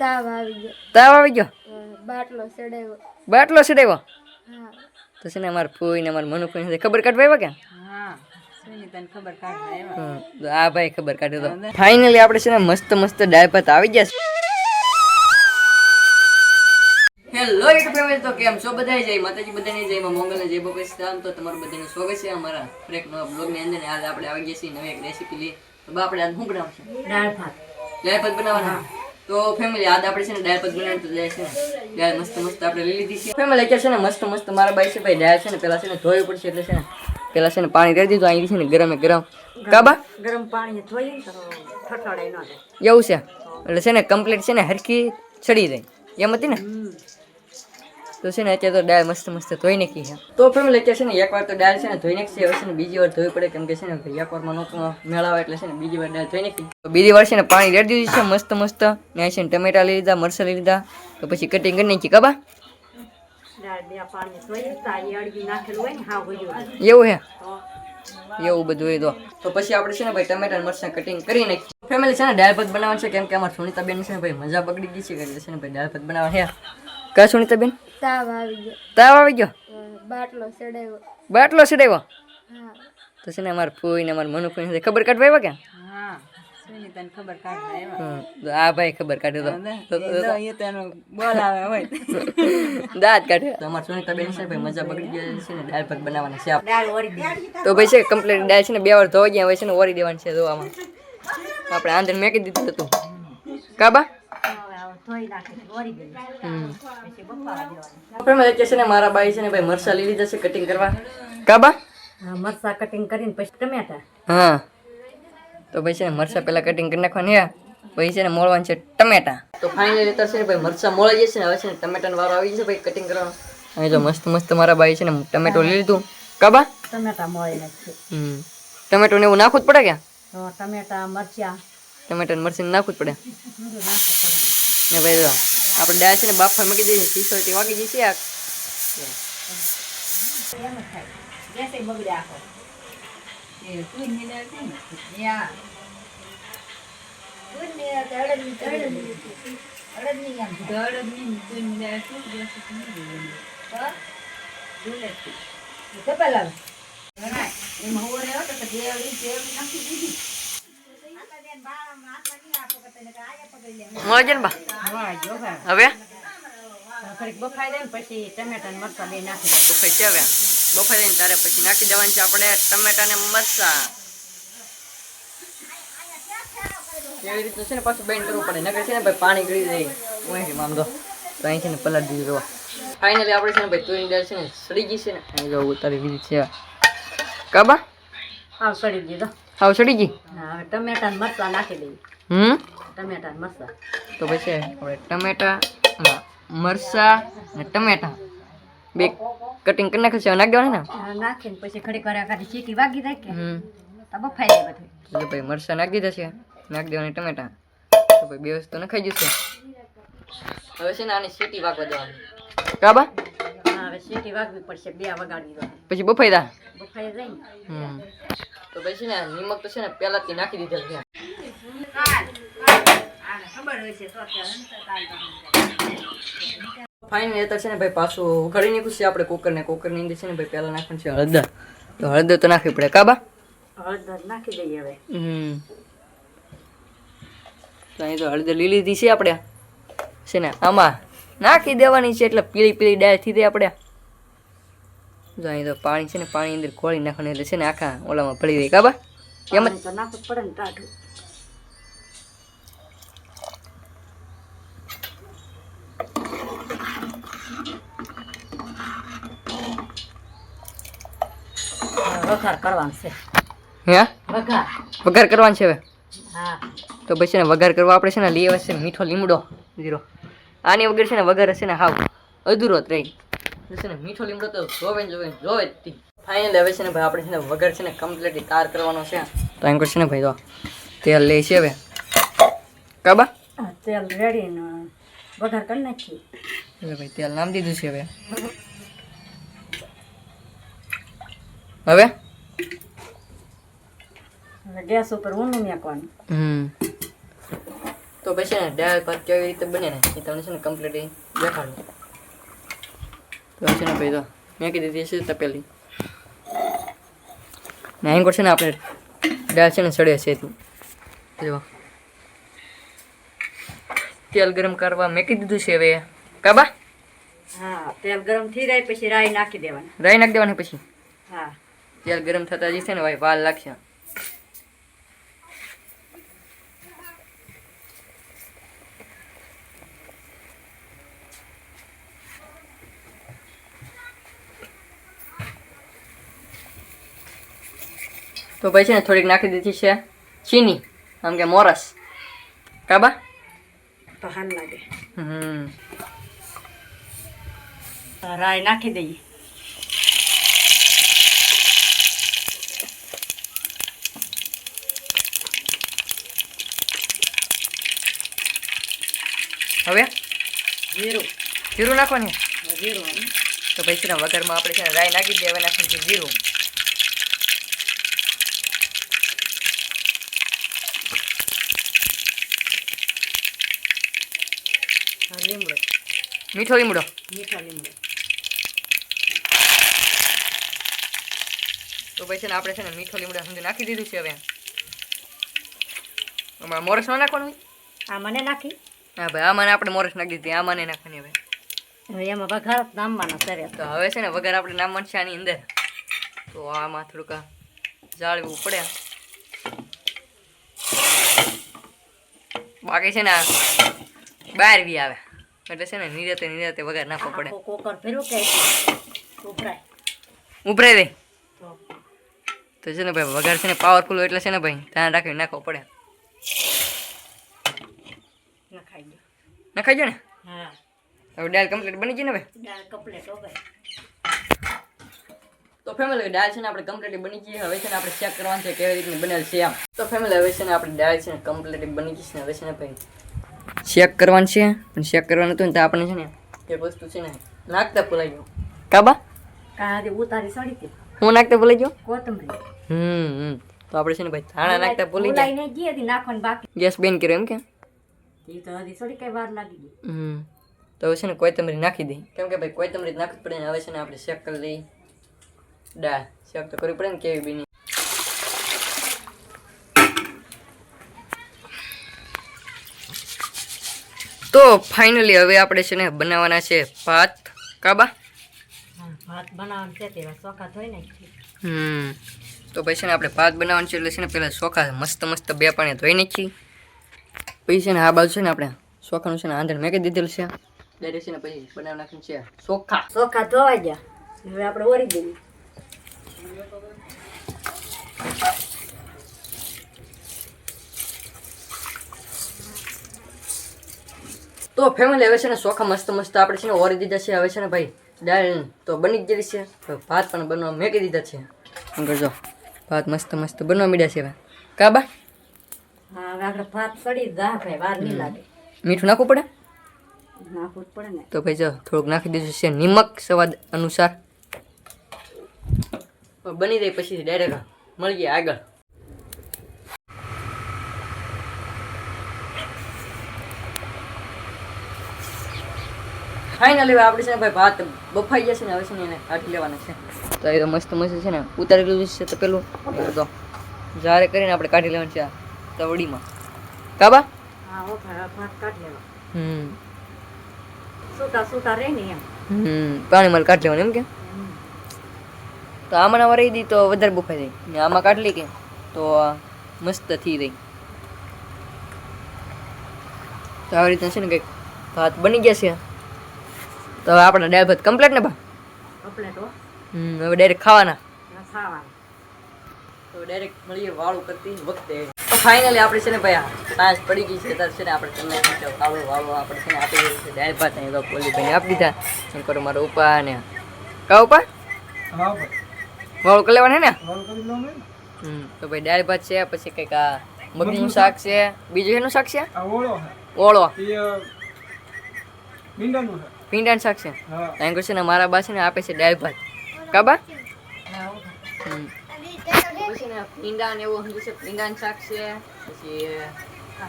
તાવ આવી ગયો. તાવ આવી ગયો? બાટલો ચડાવ્યો. બાટલો સડાવ્યો તો છે ને અમાર ફૂઈ ને અમાર મનુ ફૂઈ ખબર કાઢવા આવ્યા હા ખબર કાઢવા આવ્યા. હમ, આ ભાઈ ખબર કાઢ્યો તો. ફાઇનલી આપણે છે ને મસ્ત મસ્ત ડાયપત આવી ગયા છે. હેલો યુટ્યુબ ફેમિલી તો કેમ છો? બધા જય માતાજી બધાને જય માં મંગલ જય બપોર સીતારામ તો તમારું બધાનું સ્વાગત છે અમારા ફ્રેક નવા બ્લોગની અંદર. આજે આપણે આવી ગયા છીએ નવી એક રેસીપી લઈ. તો બા આપણે આજ શું બનાવશું દાળ ભાત. દાળ ભાત બનાવવાના? તો ફેમિલી આજ આપણે છે ને દાળ પર બનાવવાનું તો જાય છે ને. દાળ મસ્ત મસ્ત આપણે લઈ લીધી છે. ફેમિલી અત્યારે છે ને મસ્ત મસ્ત મારા બાઈ છે ભાઈ દાળ છે ને પેલા છે ને ધોવી પડશે એટલે છે ને પેલા છે ને પાણી રેડી દીધું અહીં છે ને ગરમે ગરમ. કાબા? ગરમ પાણી થાય એવું છે? એટલે છે ને કમ્પ્લીટ છે ને હરખી ચડી જાય. એમ હતી ને? તો છે ને અત્યારે તો દાળ મસ્ત મસ્ત ધોઈ નાખી છે તો ફેમિલી અત્યારે છે ને એકવાર તો દાળ છે ને ધોઈ નાખી હવે છે ને બીજી વાર ધોવી પડે કેમ કે છે ને એકવારમાં નહોતું મેળાવે એટલે છે ને બીજી વાર દાળ ધોઈ નાખી તો બીજી વાર છે ને પાણી રેડી દીધું છે મસ્ત મસ્ત ને છે ને ટમેટા લઈ લીધા મરસા લઈ લીધા તો પછી કટિંગ કરી નાખી કબા એવું હે એવું બધું એ તો તો પછી આપણે છે ને ભાઈ ટમેટા મરચાં કટિંગ કરી નાખી ફેમિલી છે ને દાળ ભાત બનાવવાનું છે કેમ કે અમારા સુનિતાબેન છે ને ભાઈ મજા બગડી ગઈ છે એટલે છે ને ભાઈ દાળ ભાત બનાવવા હે કા સુનિતા બેન તાવ આવી ગયો. તાવ આવી ગયો? બાટલો ચડાવ્યો. બાટલો સડાવ્યો તો છે ને અમાર ફૂઈ ને અમાર મનુ ફૂઈ ખબર કાઢવા આવ્યા ક્યાં? હા સુનીતાને ખબર કાઢવા આવ્યા. હમ, તો આ ભાઈ ખબર કાઢ્યો તો. એ તો એનો બોલાવે હોય. દાંત કાઢે. તો અમારે સુનિતા બેન છે ને ભાઈ મજા બગડી ગઈ છે ને દાળ ભાત બનાવવાના છે દાળ વળી દે તો ભાઈ છે કમ્પ્લીટ દાળ છે ને બે વાર ધોઈ ગયા હવે છે ને ઓરી દેવાની છે ધોવામાં. આપણે આંધણ મેકી દીધું હતું. કાબા છે મારા બાઈ છે ને ભાઈ મરસા લઈ જશે કટિંગ કરવા. કાબા હા મરચાં કટિંગ કરીને પછી ટમેટા. હા. તો ભાઈ છે ને મરસા કટિંગ કરી નાખવાની હે. પછી છે ને મોળવાનું છે ટમેટા. તો ફાઇનલી છે ને ભાઈ મરસા મોળાઈ જશે ને હવે છે ને ટમેટાનો વારો આવી જશે ભાઈ કટિંગ કરવાનો અહીં તો મસ્ત મસ્ત મારા બાઈ છે ને ટમેટો લઈ લીધું. કાબા ટમેટા મળી હમ. ટમેટો ને એવું નાખવું જ પડે ક્યાં? ટમેટા મરચાં. ટમેટા ને મરચી નાખવું જ પડે. ને ભાઈ આપણે ડાળ છે ને બાફા મૂકી દઈએ સિસોટી વાગી જશે આ એમ જ થાય બગડે આખો એ તુરની દાળ છે ને યા તુરની દાળ તો અડદની તો અડદની. અડદની એમ થાય. તો? ડુલેથી. એ કપાલ આવે. ઘણાય. એમાં હોરે હતો તો દેવડી દેવડી નાખી દીધી. આટલા બેન બાળામાં હાથમાં નહીં આપો કે તને કે આયા પકડી લે. મળે છે ને બા. હવે? બફાઈ દે પછી ટમેટા ને મરચાં બે નાખી દે. બફાઈ છે હવે? બફાઈ દઈને તારે પછી નાખી દેવાની છે આપણે ટમેટા ને મરચા. એવી રીતનું છે ને પાછું બેન કરવું પડે. નકર છે ને ભાઈ પાણી ગળી જાય. હું આમ દો. તો અહીં છે ને પલાટ દીધું જોવા ફાઇનલી આપણે છે ને ભાઈ તુરી દાળ છે ને સડી ગઈ છે ને. અહીં જો ઉતારી દીધી છે. કાબા હા સડી દીધો સડી ગઈ? હા, ટમેટા ને મરચાં નાખી દઈએ. હમ? ટમેટા ને મરચાં તો પછી આપણે ટમેટા ના, મરચા ને ટમેટા બે કટિંગ કરી નાખે છે હવે નાખી દેવાના ને હા, નાખીને પછી ઘડીક વાર આખાથી ચીટી વાગી જાય કે હમ તો બફાઈ જાય બધું એટલે ભાઈ મરચાં નાખી દીધા છે નાખી દેવાની ટમેટા તો ભાઈ બે વસ્તુ નખાઈ જશે હવે છે ને આની સીટી વાગવા દેવાની કાબા હા હવે સીટી વાગવી પડશે બે વગાડી દો પછી બફાઈ દા બફાઈ જાય ને હમ તો પછી છે ને નિમક તો છે ને પહેલાથી નાખી દીધેલ છે ફાઇનલ એ તો છે ને ભાઈ પાછું ઉઘાડી નાખ્યું છે આપણે કુકરને કુકરની અંદર છે ને ભાઈ પહેલા નાખવાનું છે હળદર. તો હળદર તો નાખવી પડે કાબા હળદર નાખી દઈએ હવે. હમ. તો અહીં તો હળદર લીલી લીધી છે આપણે. છે ને આમાં નાખી દેવાની છે એટલે પીળી પીળી ડાળ થઈ જાય આપણે. જો અહીં તો પાણી છે ને પાણી અંદર ખોળી નાખવાનું એટલે છે ને આખા ઓલામાં ભળી જાય કાબા એમ જ નાખવું પડે ને ટાઢું. વઘાર કરવાનો છે. હે? વઘાર? વઘાર કરવાનું છે હવે? હા. તો પછી ને વઘાર કરવા આપણે છે ને લઈ આવે છે મીઠો લીમડો. જીરો. આની વગર છે ને વઘાર હશે ને હાવ અધૂરો જ રહી. છે ને મીઠો લીમડો તો જોવે જોવે જોવે જ ફાઇનલ હવે છે ને ભાઈ આપણે છે ને વઘાર છે ને કમ્પ્લીટ તાર કરવાનો છે. તો એમ કરશે ને ભાઈ તો તેલ લે છે હવે. કાબા? તેલ રેડી ને વઘાર કરી નાખીએ. એટલે ભાઈ તેલ નામ દીધું છે હવે. હવે? ગેસ ઉપર ઊનું મેકવાનું. હમ. તો પછી ને દાળ ભાત કેવી રીતે બને ને એ તમને છે ને કમ્પ્લીટ દેખાડું. તો છે ને ભાઈ તો મેં કીધી દીધી છે તપેલી. ને અહીં છે ને આપણે દાળ છે ને સડે છે તું જો. તેલ ગરમ કરવા મેકી દીધું છે હવે. કાબા હા તેલ ગરમ થઈ જાય પછી રાઈ નાખી દેવાની. રાઈ નાખી દેવાની પછી? હા. તેલ ગરમ થતા જશે ને ભાઈ વાલ લાગશે. તો પછી છે ને થોડીક નાખી દીધી છે ચીની આમ કે મોરસ. કાબા? પહાન લાગે. હમ. રાય નાખી દઈએ. હવે? જીરું. જીરું નાખવાનું? જીરું. તો પછી છે વગરમાં આપણે છે રાઈ નાખી નાખવાનું છે જીરું. લીમડો. મીઠો લીમડો. મીઠો લીમડો. તો પછી છે ને આપણે છે ને મીઠો લીમડો સમજી નાખી દીધું છે હવે. આમાં મોરસ ન નાખવાનું? આ મને નાખી? હા ભાઈ આમાં આપણે મોરસ નાખી દીધી આ મને નાખવાની હવે. હવે એમાં વઘાર નામવાનો સરે તો હવે છે ને વગર આપણે નામ છે આની અંદર. તો આમાં થોડુંક જાળવું પડે. બાકી છે ને આ બહાર બી આવે. એટલે છે ને નિરાતે નિરાતે વગર નાખવો પડે. કોકર ફેરવું કે ઉભરાય. ઉભરાઈ દે તો. છે ને ભાઈ વઘાર છે ને પાવરફુલ એટલે છે ને ભાઈ ધ્યાન રાખીને નાખવો પડે. નખાઈ જાય ને? હા. હવે દાળ કમ્પ્લીટ બની ગઈ ને ભાઈ? દાળ કમ્પ્લીટ હો ભાઈ. તો ફેમિલી દાળ છે ને આપણે કમ્પ્લીટ બની ગઈ. હવે છે ને આપણે ચેક કરવાનું છે કેવી રીતની બનેલ છે આમ. તો ફેમિલી હવે છે ને આપણે દાળ છે ને કમ્પ્લીટ બની ગઈ છે ને હવે છે ને ભાઈ ચેક કરવાનું છે. પણ ચેક કરવાનું હતું ને તો આપણે છે ને એક વસ્તુ છે ને નાખતા ભૂલાઈ ગયો. કાબા? કાંઈ ઉતારી સડી હતી હું નાખતા ભૂલાઈ ગયો? કોથમરી. હમ હમ. તો આપણે છે ને ભાઈ ધાણા નાખતા ભૂલી ગયા. ભૂલાઈને ગઈ હતી નાખવાની બાકી. ગેસ બેન કર્યો એમ કે? એ તો હજી થોડી કઈ વાર લાગી ગઈ. હમ. તો હવે છે ને કોથમરી નાખી દઈ કેમ કે ભાઈ કોથમરી નાખવી પડે ને હવે છે ને આપણે શેક કરી લઈ ડા શેક તો કરવી પડે ને કેવી બીની. તો ફાઇનલી હવે આપણે છે ને બનાવવાના છે ભાત. કાબા ભાત બનાવવાનું છે તેવા ચોખા ધોઈ નાખી હમ. તો પછી છે ને આપણે ભાત બનાવવાનું છે એટલે છે ને પહેલાં ચોખા મસ્ત મસ્ત બે પાણી ધોઈ નાખી. પછી છે ને આ બાજુ છે ને આપણે ચોખાનું છે ને આંધણ મેકી દીધેલું છે. ડાયરેક્ટ છે ને પછી બનાવી નાખ્યું છે ચોખા. ચોખા ધોવાઈ ગયા. હવે આપણે ઓરી દઈએ. તો ફેમિલી હવે છે ને ચોખા મસ્ત મસ્ત આપણે છે ને ઓરી દીધા છે હવે છે ને ભાઈ દાળ તો બની જ ગયેલી છે. ભાત પણ બનવા મેકી દીધા છે. કરજો. ભાત મસ્ત મસ્ત બનવા મીડ્યા છે હવે. કાબા હા આપણે ભાત સડી જા ભાઈ વાર નહીં લાગે. મીઠું નાખવું પડે? નાખવું પડે ને. તો ભાઈ જો થોડુંક નાખી દીધું છે નિમક સ્વાદ અનુસાર. બની જાય પછી ડાયરેક્ટ મળીએ આગળ. ફાઇનલી આપણે છે ને ભાઈ ભાત બફાઈ જશે ને હવે છે ને એને કાઢી લેવાના છે. તો એ તો મસ્ત મસ્ત છે ને ઉતારી લીધું છે તો પેલું તો જ્યારે કરીને આપણે કાઢી લેવાનું છે આ તવડીમાં. કાબા હા હો ભાત કાઢી લેવા હમ. સૂતા સૂતા રહે ને એમ. હમ પાણીમાં કાઢી લેવાનું એમ કે? તો આમાં આમાં રહી દી તો વધારે બફાઈ જાય. ને આમાં કાઢલી કે તો મસ્ત થઈ રહી તો આવી રીતના છે ને કંઈક ભાત બની ગયા છે. તો હવે આપણે દાળ ભાત કમ્પ્લીટ ને બા કમ્પ્લીટ હો. હમ હવે ડાયરેક્ટ ખાવાના. તો ડાયરેક્ટ મળીએ વાળું કરતી વખતે. તો ફાઇનલી આપણે છે ને ભાઈ આ સાંજ પડી ગઈ છે ત્યારે છે ને આપણે તમને શું કહેવાય, વાળું વાળું આપણે છે ને આપી દીધું છે દાળ ભાત અહીં તો કોલી ભાઈને આપી દીધા. શંકર મારો ઉપા ને કા ઉપા વાળું કરી લેવાનું હે ને? હમ તો ભાઈ દાળ ભાત છે પછી કંઈક આ મગનું શાક છે બીજું એનું શાક છે? ઓળો ભીંડાનું શાક છે? અહીં છે ને મારા બા છે ને આપે છે દાળ ભાત. કાબા ભીંડા ને એવું સમજુ છે ભીંડાનું શાક છે પછી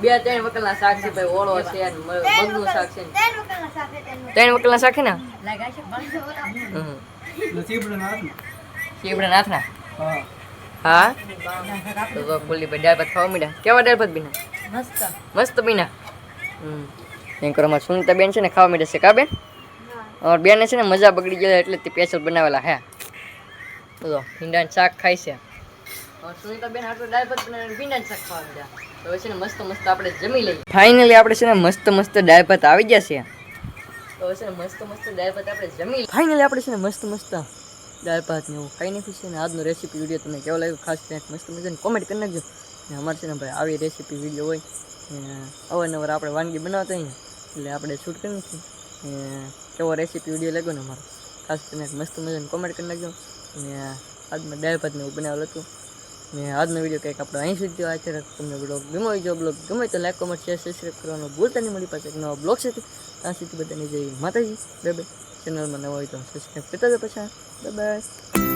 બે ત્રણ વકલના શાક છે ભાઈ ઓળો છે મગનું શાક છે ત્રણ વકલના શાક છે ને? નાથના હા. તો તો ભાઈ દાળ ભાત ખાવા માંડ્યા. કેવા દાળ ભાત બીના મસ્ત. મસ્ત બીના હમ. એમ કરો અમારા બેન છે ને ખાવા માંડે છે કા બેન? અમારા બેને છે ને મજા બગડી ગયા એટલે તે સ્પેશિયલ બનાવેલા હે તો ભીંડાનું શાક ખાય છે. અમારા બેન આટલું દાળ ભાત બનાવીને ભીંડાનું શાક ખાવા માંડ્યા. તો છે ને મસ્ત મસ્ત આપણે જમી લઈએ. ફાઇનલી આપણે છે ને મસ્ત મસ્ત દાળ ભાત આવી ગયા છે. તો છે ને મસ્ત મસ્ત દાળ ભાત આપણે જમી ફાઇનલી આપણે છે ને મસ્ત મસ્ત દાળ ભાત ને એવું ખાઈ નાખ્યું છે ને આજનો રેસીપી વીડિયો તમને કેવો લાગ્યો ખાસ કરીને મસ્ત મજાની કોમેન્ટ કરી નાખજો. ને અમારે છે ને ભાઈ આવી રેસીપી વીડિયો હોય. અવારનવાર આપણે વાનગી બનાવતા હોઈએ એટલે આપણે શૂટ કરી નાખીએ. કેવો રેસીપી વીડિયો લાગ્યો ને અમારો? ખાસ કરીને મસ્ત મજાની કોમેન્ટ કરી નાખજો. અને આજમાં દાળ ભાત બનાવેલ હતું. ને આજનો વીડિયો કંઈક આપણો અહીં સુધી આ છે તમને બ્લોગ ગમે હોય જો બ્લોગ ગમે તો લાઈક કોમેન્ટ શેર સબસ્ક્રાઈબ કરવાનો ભૂલતા નહીં. મળી પાસે એક નવો બ્લોગ છે. ત્યાં સુધી બધાની જઈ માતાજી. બે બે ચેનલમાં નવા હોય તો સબસ્ક્રાઈબ કરતા જ પાછા. બાય